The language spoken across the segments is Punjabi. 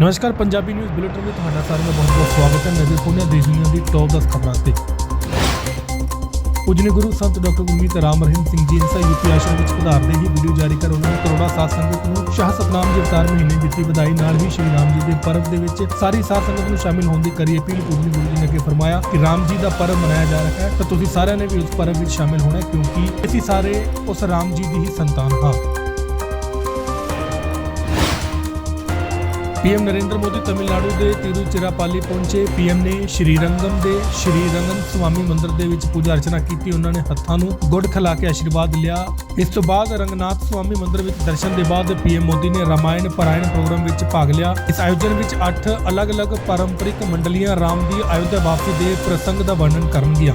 ਨਮਸਕਾਰ, ਪੰਜਾਬੀ ਨਿਊਜ਼ ਬੁਲੇਟਿਨ ਵਿੱਚ ਤੁਹਾਡਾ ਸਾਰਿਆਂ ਦਾ ਬਹੁਤ-ਬਹੁਤ ਸਵਾਗਤ ਹੈ ਨਜ਼ਰ ਪੁਣਿਆ ਦੇਸ਼ ਦੁਨੀਆ ਦੀ ਟੌਪ 10 ਖਬਰਾਂ ਤੇ। ਪੂਜਨੀ ਗੁਰੂ ਸੰਤ ਡਾਕਟਰ ਗੁਰਮੀਤ ਰਾਮ ਰਹੀਮ ਸਿੰਘ ਜੀ ਇੰਸਾ ਯੂਪੀ ਆਸ਼ਰਮ ਵਿੱਚ ਪਧਾਰਦੇ ਹੀ ਵੀਡੀਓ ਜਾਰੀ ਕਰ ਉਹਨਾਂ ਨੇ ਕਰੋੜਾ ਸਾਧ ਸੰਗਤ ਨੂੰ ਸ਼ਾਹ ਸਤਨਾਮ ਜੀ ਅਵਤਾਰ ਮਹੀਨੇ ਦਿੱਤੀ ਵਧਾਈ ਨਾਲ ਹੀ ਸ਼੍ਰੀ ਰਾਮ ਜੀ ਦੇ ਪਰਬ ਦੇ ਵਿੱਚ ਸਾਰੀ ਸਾਧ ਸੰਗਤ ਨੂੰ ਸ਼ਾਮਿਲ ਹੋਣ ਦੀ ਕਰੀ ਅਪੀਲ ਪੂਜਨੀ ਗੁਰੂ ਜੀ ਨੇ ਅੱਗੇ ਫਰਮਾਇਆ ਕਿ ਰਾਮ ਜੀ ਦਾ ਪਰਬ ਮਨਾਇਆ ਜਾ ਰਿਹਾ ਹੈ ਤਾਂ ਤੁਸੀਂ ਸਾਰਿਆਂ ਨੇ ਵੀ ਉਸ ਪਰਬ ਵਿੱਚ ਸ਼ਾਮਿਲ ਹੋਣਾ ਕਿਉਂਕਿ ਅਸੀਂ ਸਾਰੇ ਉਸ ਰਾਮ ਜੀ ਦੀ ਹੀ ਸੰਤਾਨ ਹਾਂ। ਪੀਐਮ ਨਰਿੰਦਰ ਮੋਦੀ ਤਮਿਲਨਾਡੂ ਦੇ ਤਿਰੂਚਿਰਾਪਾਲੀ ਪਹੁੰਚੇ। ਪੀਐਮ ਨੇ ਸ਼੍ਰੀ ਰੰਗਮ ਦੇ ਸ਼੍ਰੀ ਰੰਗਮ ਸੁਆਮੀ ਮੰਦਿਰ ਦੇ ਵਿੱਚ ਪੂਜਾ ਅਰਚਨਾ ਕੀਤੀ। ਉਹਨਾਂ ਨੇ ਹੱਥਾਂ ਨੂੰ ਗੁੜ ਖਿਲਾ ਕੇ ਆਸ਼ੀਰਵਾਦ ਲਿਆ। ਇਸ ਤੋਂ ਬਾਅਦ ਰੰਗਨਾਥ ਸੁਆਮੀ ਮੰਦਿਰ ਵਿੱਚ ਦਰਸ਼ਨ ਦੇ ਬਾਅਦ ਪੀਐਮ ਮੋਦੀ ਨੇ ਰਾਮਾਇਣ ਪਰਾਇਣ ਪ੍ਰੋਗਰਾਮ ਵਿੱਚ ਭਾਗ ਲਿਆ। ਇਸ ਆਯੋਜਨ ਵਿੱਚ 8 ਅਲੱਗ-ਅਲੱਗ ਪਾਰੰਪਰਿਕ ਮੰਡਲੀਆਂ ਰਾਮ ਦੀ ਅਯੁੱਧਿਆ ਵਾਪਸੀ ਦੇ ਪ੍ਰਸੰਗ ਦਾ ਵਰਣਨ ਕਰਨਗੀਆਂ।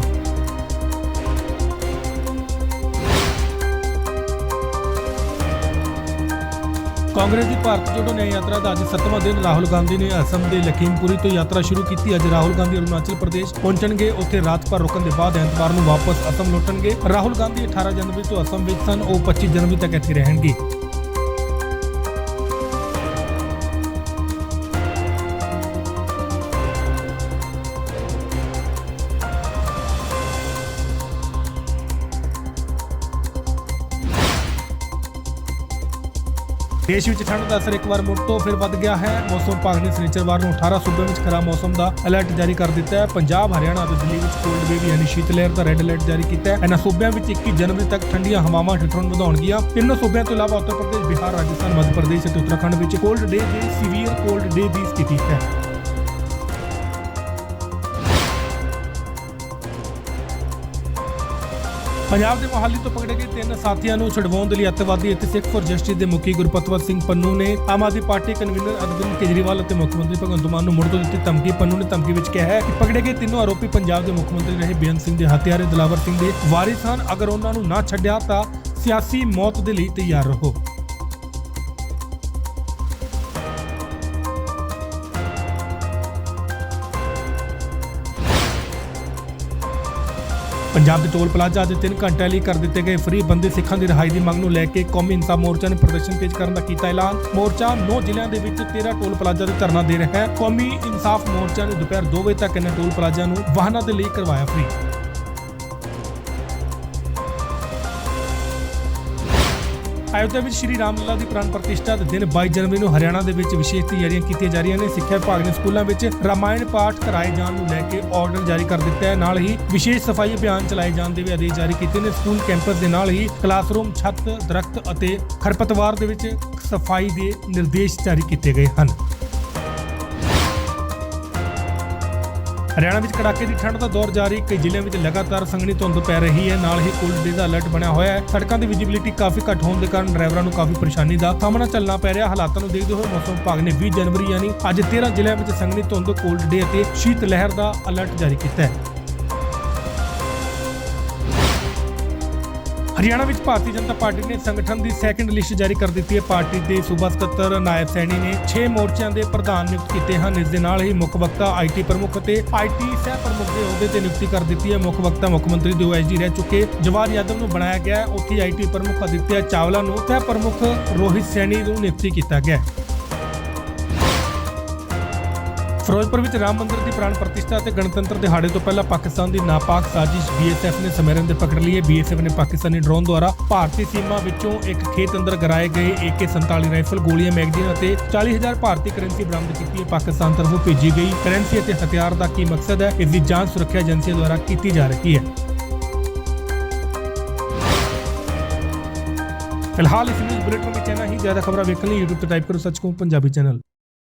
ਕਾਂਗਰਸ ਦੀ ਭਾਰਤ ਜੋੜੋ ਨਿਆਂ ਯਾਤਰਾ ਦਾ ਅੱਜ 7ਵਾਂ ਦਿਨ ਰਾਹੁਲ ਗਾਂਧੀ ਨੇ ਅਸਮ ਦੇ ਲਖੀਮਪੁਰੀ ਤੋਂ ਯਾਤਰਾ ਸ਼ੁਰੂ ਕੀਤੀ। ਅੱਜ ਰਾਹੁਲ ਗਾਂਧੀ ਅਰੁਣਾਚਲ ਪ੍ਰਦੇਸ਼ ਪਹੁੰਚਣਗੇ। ਉੱਥੇ ਰਾਤ ਭਰ ਰੁਕਣ ਦੇ ਬਾਅਦ ਐਤਵਾਰ ਨੂੰ ਵਾਪਸ ਅਸਮ ਲੌਟਣਗੇ। ਰਾਹੁਲ ਗਾਂਧੀ 18 ਜਨਵਰੀ ਤੋਂ ਅਸਮ ਵਿੱਚ ਸਨ। ਉਹ 25 ਜਨਵਰੀ ਤੱਕ ਇੱਥੇ ਰਹਿਣਗੇ। ਦੇਸ਼ ਵਿੱਚ ਠੰਡ ਦਾ ਅਸਰ ਇੱਕ ਵਾਰ ਮੁੜ ਤੋਂ ਫਿਰ ਵੱਧ ਗਿਆ ਹੈ। ਮੌਸਮ ਵਿਭਾਗ ਨੇ ਸ਼ਨੀਚਰਵਾਰ ਨੂੰ 18 ਸੂਬਿਆਂ ਵਿੱਚ ਖਰਾਬ ਮੌਸਮ ਦਾ ਅਲਰਟ ਜਾਰੀ ਕਰ ਦਿੱਤਾ ਹੈ। ਪੰਜਾਬ, ਹਰਿਆਣਾ ਅਤੇ ਦਿੱਲੀ ਵਿੱਚ ਕੋਲਡ ਵੇਵ ਯਾਨੀ ਸ਼ੀਤ ਲਹਿਰ ਦਾ ਰੈੱਡ ਅਲਰਟ ਜਾਰੀ ਕੀਤਾ ਹੈ। ਇਹਨਾਂ ਸੂਬਿਆਂ ਵਿੱਚ 21 ਜਨਵਰੀ ਤੱਕ ਠੰਡੀਆਂ ਹਵਾਵਾਂ ਠਿਠੁਰਨ ਵਧਾਉਣਗੀਆਂ ਤਿੰਨ ਸੂਬਿਆਂ ਤੋਂ ਇਲਾਵਾ ਉੱਤਰ ਪ੍ਰਦੇਸ਼, ਬਿਹਾਰ, ਰਾਜਸਥਾਨ, ਮੱਧ ਪ੍ਰਦੇਸ਼ ਅਤੇ ਉੱਤਰਾਖੰਡ ਵਿੱਚ ਕੋਲਡ ਡੇ ਦੇ ਸੀਵੀਅਰ ਕੋਲਡ ਡੇ ਦੀ ਸਥਿਤੀ ਹੈ। ਪੰਜਾਬ ਦੇ ਮੋਹਾਲੀ ਤੋਂ ਪਕੜੇ ਗਏ ਤਿੰਨ ਸਾਥੀਆਂ ਨੂੰ ਛਡਵਾਉਣ ਦੇ ਲਈ ਅੱਤਵਾਦੀ ਅਤੇ ਸਿੱਖ ਫੋਰ ਜਸਟਿਸ ਦੇ ਮੁਖੀ ਗੁਰਪਤਵਤ ਸਿੰਘ ਪੰਨੂ ਨੇ ਆਮ ਆਦਮੀ ਪਾਰਟੀ ਕਨਵੀਨਰ ਅਰਵਿੰਦ ਕੇਜਰੀਵਾਲ ਅਤੇ ਮੁੱਖ ਮੰਤਰੀ ਭਗਵੰਤ ਮਾਨ ਨੂੰ ਮੁੜ ਤੋਂ ਦਿੱਤੀ ਧਮਕੀ। ਪੰਨੂ ਨੇ ਧਮਕੀ ਵਿੱਚ ਕਿਹਾ ਹੈ ਕਿ ਪਕੜੇ ਗਏ ਤਿੰਨੋਂ ਆਰੋਪੀ ਪੰਜਾਬ ਦੇ ਮੁੱਖ ਮੰਤਰੀ ਰਹੇ ਬੇਅੰਤ ਸਿੰਘ ਦੇ ਹਥਿਆਰੇ, ਦਲਾਵਰ ਸਿੰਘ ਦੇ ਵਾਰਿਸ ਹਨ। ਅਗਰ ਉਹਨਾਂ ਨੂੰ ਨਾ ਛੱਡਿਆ ਤਾਂ ਸਿਆਸੀ ਮੌਤ ਦੇ ਲਈ ਤਿਆਰ ਰਹੋ। ਪੰਜਾਬ ਦੇ ਟੋਲ ਪਲਾਜ਼ਾ ਅੱਜ 3 ਘੰਟਿਆਂ ਲਈ ਕਰ ਦਿੱਤੇ ਗਏ ਫ੍ਰੀ ਬੰਦੀ ਸਿੱਖਾਂ ਦੀ ਰਿਹਾਈ ਦੀ ਮੰਗ ਨੂੰ ਲੈ ਕੇ ਕੌਮੀ ਇਨਸਾਫ ਮੋਰਚਾ ਨੇ ਪ੍ਰਦਰਸ਼ਨ ਤੇਜ਼ ਕਰਨ ਦਾ ਕੀਤਾ ਐਲਾਨ। ਮੋਰਚਾ 9 ਜ਼ਿਲ੍ਹਿਆਂ ਦੇ ਵਿੱਚ 13 ਟੋਲ ਪਲਾਜ਼ਾ ਤੇ ਧਰਨਾ ਦੇ ਰਿਹਾ ਹੈ। ਕੌਮੀ ਇਨਸਾਫ ਮੋਰਚਾ ਨੇ ਦੁਪਹਿਰ 2 ਵਜੇ ਤੱਕ ਇਹਨਾਂ ਟੋਲ ਪਲਾਜ਼ਾ ਨੂੰ ਵਾਹਨਾਂ ਦੇ ਲਈ ਕਰਵਾਇਆ ਫ੍ਰੀ ਅਯੋਧਿਆ ਵਿੱਚ ਸ਼੍ਰੀ ਰਾਮ ਲੱਲਾ ਦੀ ਪ੍ਰਾਣ ਪ੍ਰਤਿਸ਼ਠਾ ਦੇ ਦਿਨ 22 ਜਨਵਰੀ ਨੂੰ ਹਰਿਆਣਾ ਦੇ ਵਿੱਚ ਵਿਸ਼ੇਸ਼ ਤਿਆਰੀਆਂ ਕੀਤੀਆਂ ਜਾ ਰਹੀਆਂ ਨੇ, ਸਿੱਖਿਆ ਵਿਭਾਗ ਨੇ ਸਕੂਲਾਂ ਵਿੱਚ ਰਾਮਾਇਣ ਪਾਠ ਕਰਾਏ ਜਾਣ ਨੂੰ ਲੈ ਕੇ ਆਰਡਰ ਜਾਰੀ ਕਰ ਦਿੱਤਾ ਹੈ। ਨਾਲ ਹੀ ਵਿਸ਼ੇਸ਼ ਸਫ਼ਾਈ ਅਭਿਆਨ ਚਲਾਏ ਜਾਣ ਦੇ ਵੀ ਆਦੇਸ਼ ਜਾਰੀ ਕੀਤੇ ਨੇ। ਸਕੂਲ ਕੈਂਪਸ ਦੇ ਨਾਲ ਹੀ ਕਲਾਸਰੂਮ, ਛੱਤ, ਦਰਖਤ ਅਤੇ ਖਰਪਤਵਾਰ ਦੇ ਵਿੱਚ ਸਫ਼ਾਈ ਦੇ ਨਿਰਦੇਸ਼ ਜਾਰੀ ਕੀਤੇ ਗਏ ਹਨ। ਹਰਿਆਣਾ ਵਿੱਚ ਕੜਾਕੇ ਦੀ ਠੰਡ ਦਾ ਦੌਰ ਜਾਰੀ, ਕਈ ਜ਼ਿਲ੍ਹਿਆਂ ਵਿੱਚ ਲਗਾਤਾਰ ਸੰਘਣੀ ਧੁੰਦ ਪੈ ਰਹੀ ਹੈ। ਨਾਲ ਹੀ ਕੋਲਡ ਡੇ ਦਾ ਅਲਰਟ ਬਣਿਆ ਹੋਇਆ ਹੈ। ਸੜਕਾਂ ਦੀ ਵਿਜ਼ਿਬਿਲਿਟੀ ਕਾਫੀ ਘੱਟ ਹੋਣ ਦੇ ਕਾਰਨ ਡਰਾਈਵਰਾਂ ਨੂੰ ਕਾਫੀ ਪਰੇਸ਼ਾਨੀ ਦਾ ਸਾਹਮਣਾ ਚੱਲਣਾ ਪੈ ਰਿਹਾ। ਹਾਲਾਤਾਂ ਨੂੰ ਦੇਖਦੇ ਹੋਏ ਮੌਸਮ ਵਿਭਾਗ ਨੇ 20 ਜਨਵਰੀ, ਯਾਨੀ ਅੱਜ 13 ਜ਼ਿਲ੍ਹਿਆਂ ਵਿੱਚ ਸੰਘਣੀ ਧੁੰਦ ਕੋਲਡ ਡੇ ਅਤੇ ਸ਼ੀਤ ਲਹਿਰ ਦਾ ਅਲਰਟ ਜਾਰੀ ਕੀਤਾ ਹੈ। ਹਰਿਆਣਾ ਵਿੱਚ ਭਾਰਤੀ ਜਨਤਾ ਪਾਰਟੀ ਨੇ ਸੰਗਠਨ ਦੀ ਸੈਕੰਡ ਲਿਸਟ ਜਾਰੀ ਕਰ ਦਿੱਤੀ ਹੈ। ਪਾਰਟੀ ਦੇ ਸੂਬਾ ਸਕੱਤਰ ਨਾਇਬ ਸੈਣੀ ਨੇ 6 ਮੋਰਚਿਆਂ ਦੇ ਪ੍ਰਧਾਨ ਨਿਯੁਕਤ ਕੀਤੇ ਹਨ। ਇਸ ਦੇ ਨਾਲ ਹੀ ਮੁੱਖ ਵਕਤਾ ਆਈਟੀ ਪ੍ਰਮੁੱਖ ਅਤੇ ਆਈਟੀ ਸਹਿ ਪ੍ਰਮੁੱਖ ਦੇ ਅਹੁਦੇ ਤੇ ਨਿਯੁਕਤੀ ਕਰ ਦਿੱਤੀ ਹੈ। ਮੁੱਖ ਵਕਤਾ ਮੁੱਖ ਮੰਤਰੀ ਦੇ ਓਐਸਡੀ ਰਹਿ ਚੁੱਕੇ ਜਵਾਹਰ ਯਾਦਵ ਨੂੰ ਬਣਾਇਆ ਗਿਆ ਹੈ। ਉੱਥੇ ਆਈਟੀ ਪ੍ਰਮੁੱਖ ਅਦਿੱਤਿਆ ਚਾਵਲਾ ਨੂੰ ਸਹਿ ਪ੍ਰਮੁੱਖ ਰੋਹਿਤ ਸੈਣੀ ਨੂੰ ਨਿਯੁਕਤੀ ਕੀਤਾ ਗਿਆ ਹੈ। ਫਿਰੋਜ਼ਪੁਰ ਵਿੱਚ ਰਾਮ ਮੰਦਿਰ ਦੀ ਪ੍ਰਾਣ ਪ੍ਰਤਿਸ਼ਠਾ ਅਤੇ ਗਣਤੰਤਰ ਦਿਹਾੜੇ ਤੋਂ ਪਹਿਲਾਂ ਪਾਕਿਸਤਾਨ ਦੀ ਨਾਪਾਕ ਸਾਜ਼ਿਸ਼ ਬੀਐਸਐਫ ਨੇ ਸਮੇਰਨ ਦੇ ਪਕੜ ਲਈ ਹੈ। ਬੀਐਸਐਫ ਨੇ ਪਾਕਿਸਤਾਨੀ ਡਰੋਨ ਦੁਆਰਾ ਭਾਰਤੀ ਸੀਮਾ ਵਿੱਚੋਂ ਇੱਕ ਖੇਤ ਅੰਦਰ ਗਰਾਏ ਗਏ AK47 ਰਾਈਫਲ, ਗੋਲੀਆਂ, ਮੈਗਜ਼ੀਨ ਅਤੇ 40000 ਭਾਰਤੀ ਕਰੰਸੀ ਬਰਾਮਦ ਕੀਤੀ ਹੈ। ਪਾਕਿਸਤਾਨ ਤਰਫੋਂ ਭੇਜੀ ਗਈ ਕਰੰਸੀ ਅਤੇ ਹਥਿਆਰ ਦਾ ਕੀ ਮਕਸਦ ਹੈ? ਇਸ ਦੀ ਜਾਂਚ ਸੁਰੱਖਿਆ ਏਜੰਸੀਆਂ ਦੁਆਰਾ ਕੀਤੀ ਜਾ ਰਹੀ ਹੈ। ਫਿਲਹਾਲ ਇਸ ਨਿਊਜ਼ ਬੁਲੇਟਿਨ ਵਿੱਚ ਇੰਨਾ ਹੀ। ਜ਼ਿਆਦਾ ਖਬਰਾਂ ਵੇਖਣ ਲਈ YouTube ਤੇ ਟਾਈਪ ਕਰੋ ਸੱਚਕੋ ਪੰਜਾਬੀ ਚੈਨਲ।